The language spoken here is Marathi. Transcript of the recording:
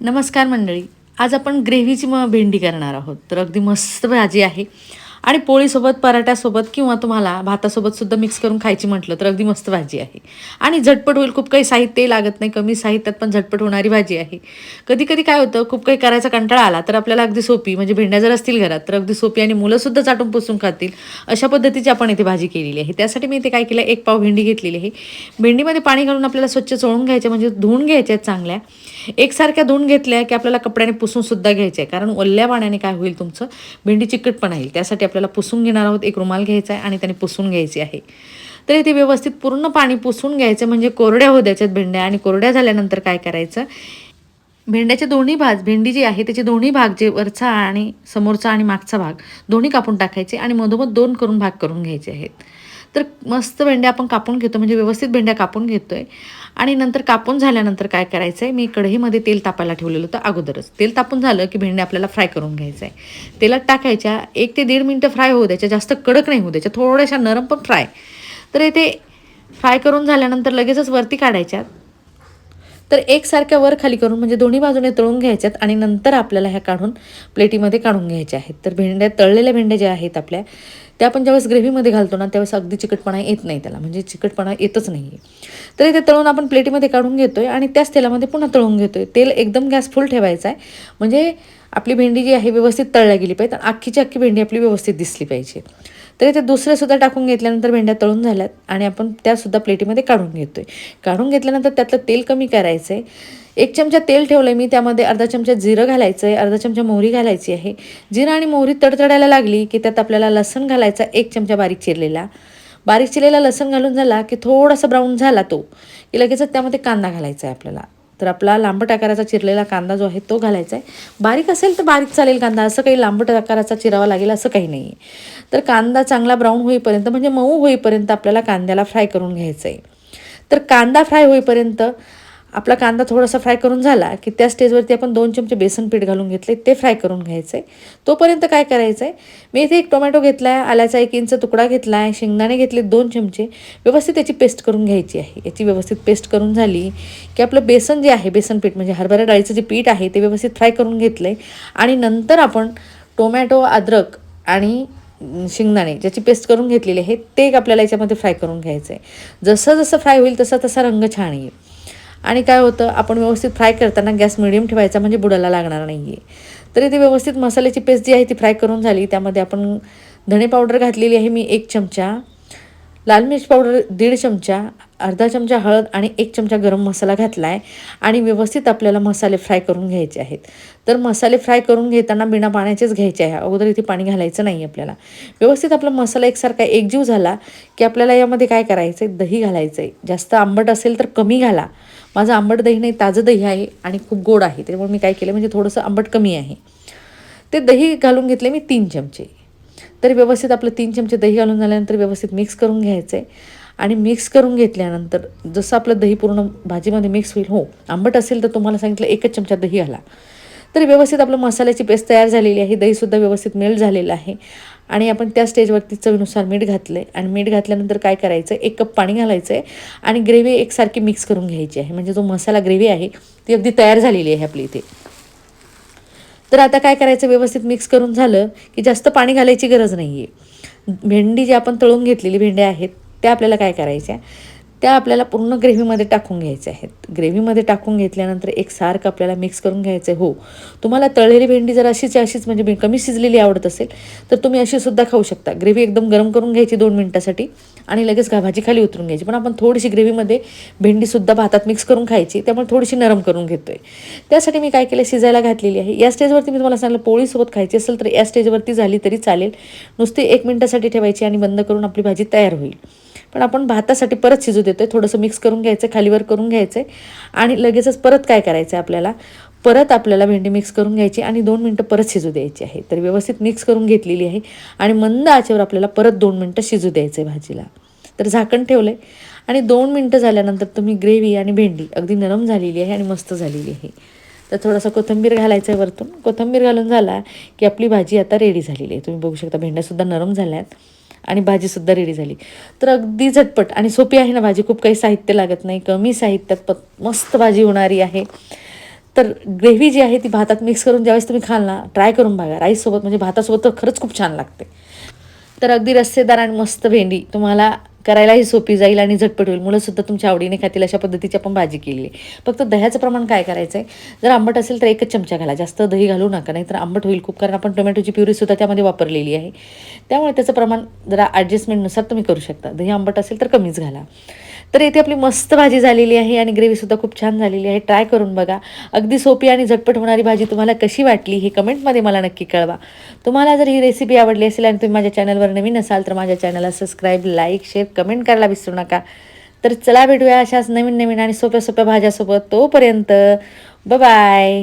नमस्कार मंडळी. आज आपण ग्रेव्हीची मग भेंडी करणार आहोत. तर अगदी मस्त भाजी आहे. आणि पोळीसोबत पराठ्यासोबत किंवा तुम्हाला भातासोबत सुद्धा मिक्स करून खायची म्हटलं तर अगदी मस्त भाजी आहे. आणि झटपट होईल खूप काही साहित्यही लागत नाही कमी साहित्यात पण झटपट होणारी भाजी आहे. कधी कधी काय होतं खूप काही करायचा कंटाळा आला तर आपल्याला अगदी सोपी म्हणजे भेंड्या जर असतील घरात तर अगदी सोपी आणि मुलंसुद्धा चाटून पुसून खातील अशा पद्धतीची आपण इथे भाजी केलेली आहे. त्यासाठी मी इथे काय केलं एक पाव भेंडी घेतलेली आहे. भेंडीमध्ये पाणी घालून आपल्याला स्वच्छ चोळून घ्यायचे म्हणजे धुवून घ्यायच्या आहेत चांगल्या. एकसारख्या धुवून घेतल्या की आपल्याला कपड्याने पुसून सुद्धा घ्यायचे आहे. कारण ओल्या पाण्याने काय होईल तुमचं भेंडी चिकटपणा येईल त्यासाठी आपल्याला पुसून घेणार आहोत. एक रुमाल घ्यायचा आहे आणि त्याने पुसून घ्यायची आहे. तर इथे व्यवस्थित पूर्ण पाणी पुसून घ्यायचं म्हणजे कोरड्या हो द्यायच्यात भेंड्या आणि कोरड्या झाल्यानंतर काय करायचं? भेंड्याचे दोन्ही भाग भेंडी जी आहे त्याचे दोन्ही भाग जे वरचा आणि समोरचा आणि मागचा भाग दोन्ही कापून टाकायचे आणि मधोमध दोन करून भाग करून घ्यायचे आहेत. तर मस्त भेंड्या आपण कापून घेतो म्हणजे व्यवस्थित भेंड्या कापून घेतो आहे आणि नंतर कापून झाल्यानंतर काय करायचं आहे मी कढईमध्ये तेल तापायला ठेवलेलं होतं अगोदरच. तेल तापून झालं की भेंड्या आपल्याला फ्राय करून घ्यायचं आहे तेलात टाकायच्या एक ते दीड मिनटं फ्राय होऊ द्यायच्या जास्त कडक नाही होऊ द्यायच्या थोड्याशा नरम पण फ्राय. तर येथे फ्राय करून झाल्यानंतर लगेचच वरती काढायच्या. तर एकसारख्या वर खाली करून म्हणजे दोन्ही बाजूने तळून घ्यायच्यात आणि नंतर आपल्याला ह्या काढून प्लेटीमध्ये काढून घ्यायच्या आहेत. तर भेंड्या तळलेल्या भेंड्या ज्या आहेत आपल्या त्या आपण ज्यावेळेस ग्रेव्हीमध्ये घालतो ना त्यावेळेस अगदी चिकटपणा येत नाही त्याला. म्हणजे चिकटपणा येतच नाही आहे तर इथे तळून आपण प्लेटीमध्ये काढून घेतो आहे आणि त्याच तेलामध्ये पुन्हा तळून घेतो आहे तेल एकदम गॅस फुल ठेवायचा आहे. म्हणजे आपली भेंडी जी आहे व्यवस्थित तळल्या गेली पाहिजे आणि अख्खीची अख्खी भेंडी आपली व्यवस्थित दिसली पाहिजे. तर इथे दुसरेसुद्धा टाकून घेतल्यानंतर भेंड्या तळून झाल्यात आणि आपण त्यासुद्धा प्लेटीमध्ये काढून घेतो आहे काढून घेतल्यानंतर त्यातलं तेल कमी करायचं आहे एक चमचा तेल ठेवलं आहे मी त्यामध्ये अर्धा चमचा जिरं घालायचं आहे अर्धा चमचा मोहरी घालायची आहे. जिरं आणि मोहरी तडतडायला लागली की त्यात आपल्याला लसण घालायचा एक चमचा बारीक चिरलेला. बारीक चिरलेला लसण घालून झाला की थोडासा ब्राऊन झाला तो की लगेचच त्यामध्ये कांदा घालायचा आहे आपल्याला. तर आपला लांबट आकाराचा चिरलेला कांदा जो आहे तो घालायचा आहे बारीक असेल तर बारीक चालेल कांदा असं काही लांबट आकाराचा चिरावा लागेल असं काही नाही आहे तर कांदा चांगला ब्राऊन होईपर्यंत म्हणजे मऊ होईपर्यंत आपल्याला कांद्याला फ्राय करून घ्यायचं आहे तर कांदा फ्राय होईपर्यंत आपला कांदा थोडासा फ्राय करून झाला की त्या स्टेजवरती आपण दोन चमचे बेसन पीठ घालून घेतले ते फ्राय करून घ्यायचं. आहे तोपर्यंत काय करायचं आहे मी इथे एक टोमॅटो घेतला आहे आल्याचा एक इंच तुकडा घेतला आहे शेंगदाणे घेतले दोन चमचे व्यवस्थित त्याची पेस्ट करून घ्यायची आहे. याची व्यवस्थित पेस्ट करून झाली की आपलं बेसन जे आहे बेसन पीठ म्हणजे हरभरा डाळीचं जे पीठ आहे ते व्यवस्थित फ्राय करून घेतलं आहे आणि नंतर आपण टोमॅटो अद्रक आणि शेंगदाणे ज्याची पेस्ट करून घेतलेली आहे ते आपल्याला याच्यामध्ये फ्राय करून घ्यायचं आहे जसं जसं फ्राय होईल तसा तसा रंग छान येईल. आणि काय होतं आपण व्यवस्थित फ्राय करताना गॅस मिडियम ठेवायचा म्हणजे बुडाला लागणार नाही आहे तर इथे व्यवस्थित मसाल्याची पेस्ट जी आहे ती फ्राय करून झाली त्यामध्ये आपण धणे पावडर घातलेली आहे मी एक चमचा लाल मिर्च पावडर दीड चमचा अर्धा चमचा हळद आणि एक चमचा गरम मसाला घातला आहे आणि व्यवस्थित आपल्याला मसाले फ्राय करून घ्यायचे आहेत. तर मसाले फ्राय करून घेताना बिना पाण्याचेच घ्यायचे आहे. अगोदर इथे पाणी घालायचं नाही आपल्याला. व्यवस्थित आपला मसाला एकसारखा एकजीव झाला की आपल्याला यामध्ये काय करायचं आहे दही घालायचं आहे जास्त आंबट असेल तर कमी घाला. माझं आंबट दही नाही ताजं दही आहे आणि खूप गोड आहे त्यामुळे मी काय केलं म्हणजे थोडंसं आंबट कमी आहे. ते दही घालून घेतले मी तीन चमचे. तर व्यवस्थित आपलं तीन चमचे दही घालून झाल्यानंतर व्यवस्थित मिक्स करून घ्यायचं आहे आणि मिक्स करून घेतल्यानंतर जसं आपलं दही पूर्ण भाजीमध्ये मिक्स होईल हो आंबट असेल तर तुम्हाला सांगितलं एकच चमचा दही घाला. तर व्यवस्थित आपलं मसाल्याची पेस्ट तयार झालेली आहे दहीसुद्धा व्यवस्थित मेल्ट झालेलं आहे. आणि आपण त्या स्टेजवरती चवीनुसार मीठ घातलं आहे आणि मीठ घातल्यानंतर काय करायचं आहे एक कप पाणी घालायचं आहे आणि ग्रेव्ही एकसारखी मिक्स करून घ्यायची आहे. म्हणजे जो मसाला ग्रेव्ही आहे ती अगदी तयार झालेली आहे आपली इथे. तर आता काय करायचं? व्यवस्थित मिक्स करून झालं की जास्त पाणी घालायची गरज नाही आहे भेंडी जी आपण तळून घेतलेली भेंड्या आहेत त्या आपल्याला काय करायच्या? त्या आपल्याला पूर्ण ग्रेव्हीमध्ये टाकून घ्यायच्या आहेत. ग्रेव्हीमध्ये टाकून घेतल्यानंतर एक सारखं आपल्याला मिक्स करून घ्यायचं आहे. हो तुम्हाला तळलेली भेंडी जर अशीच अशीच म्हणजे कमी शिजलेली आवडत असेल तर तुम्ही अशी सुद्धा खाऊ शकता. ग्रेव्ही एकदम गरम करून घ्यायची दोन मिनटासाठी. आणि लगेच घा भाजी खाली उतरून घ्यायची. पण आपण थोडीशी ग्रेव्हीमध्ये भेंडीसुद्धा भातात मिक्स करून खायची त्यामुळे थोडीशी नरम करून घेतो आहे त्यासाठी मी काय केलं शिजायला घातलेली आहे. या स्टेजवरती मी तुम्हाला सांगितलं पोळीसोबत खायची असेल तर या स्टेजवरती झाली तरी चालेल. नुसती एक मिनटासाठी ठेवायची आणि बंद करून आपली भाजी तयार होईल. पण आपण भातासाठी परत शिजू देतो आहे थोडंसं मिक्स करून घ्यायचं खालीवर करून घ्यायचं आहे आणि लगेचच परत काय करायचं आहे आपल्याला? परत आपल्याला भेंडी मिक्स करून घ्यायची आणि दोन मिनटं परत शिजू द्यायची आहे. तर व्यवस्थित मिक्स करून घेतलेली आहे आणि मंद आचेवर आपल्याला परत दोन मिनटं शिजू द्यायचं आहे भाजीला. तर झाकण ठेवलं आहे आणि दोन मिनटं झाल्यानंतर तुम्ही ग्रेव्ही आणि भेंडी अगदी नरम झालेली आहे आणि मस्त झालेली आहे. तर थोडासा कोथिंबीर घालायचं आहे वरतून. कोथिंबीर घालून झाला की आपली भाजी आता रेडी झालेली आहे. तुम्ही बघू शकता भेंड्यासुद्धा नरम झाल्या आहेत आणि भाजीसुद्धा रेडी झाली. तर अगदी झटपट आणि सोपी आहे ना भाजी. खूप काही साहित्य लागत नाही. कमी साहित्यात प मस्त भाजी होणारी आहे. तर ग्रेव्ही जी आहे ती भातात मिक्स करून ज्यावेळेस तुम्ही खाल ना ट्राय करून बघा. राईससोबत म्हणजे भातासोबत तर खरंच खूप छान लागते. तर अगदी रस्सेदार आणि मस्त भेंडी तुम्हाला करायलाही सोपी जाईल आणि झटपट होईल. मुलंसुद्धा तुमच्या आवडीने खातील अशा पद्धतीची आपण भाजी केली. आहे फक्त दह्याचं प्रमाण काय करायचं आहे जर आंबट असेल तर एकच चमचा घाला. जास्त दही घालू नका नाही तर आंबट होईल खूप कारण आपण टोमॅटोची प्युरीसुद्धा त्यामध्ये वापरलेली आहे. त्यामुळे त्याचं प्रमाण जरा ॲडजस्टमेंटनुसार तुम्ही करू शकता. दही आंबट असेल तर कमीच घाला. तर येथे आपली मस्त भाजी झालेली आहे आणि ग्रेव्हीसुद्धा खूप छान झालेली आहे. ट्राय करून बघा. अगदी सोपी आणि झटपट होणारी भाजी तुम्हाला कशी वाटली हे कमेंटमध्ये मला नक्की कळवा. तुम्हाला जर ही रेसिपी आवडली असेल आणि तुम्ही माझ्या चॅनलवर नवीन असाल तर माझ्या चॅनलला सबस्क्राईब लाईक शेअर कमेंट करायला विसरू नका. तर चला भेटूया अशाच नवीन नवीन आणि सोप्या सोप्या भाज्यासोबत तोपर्यंत बाय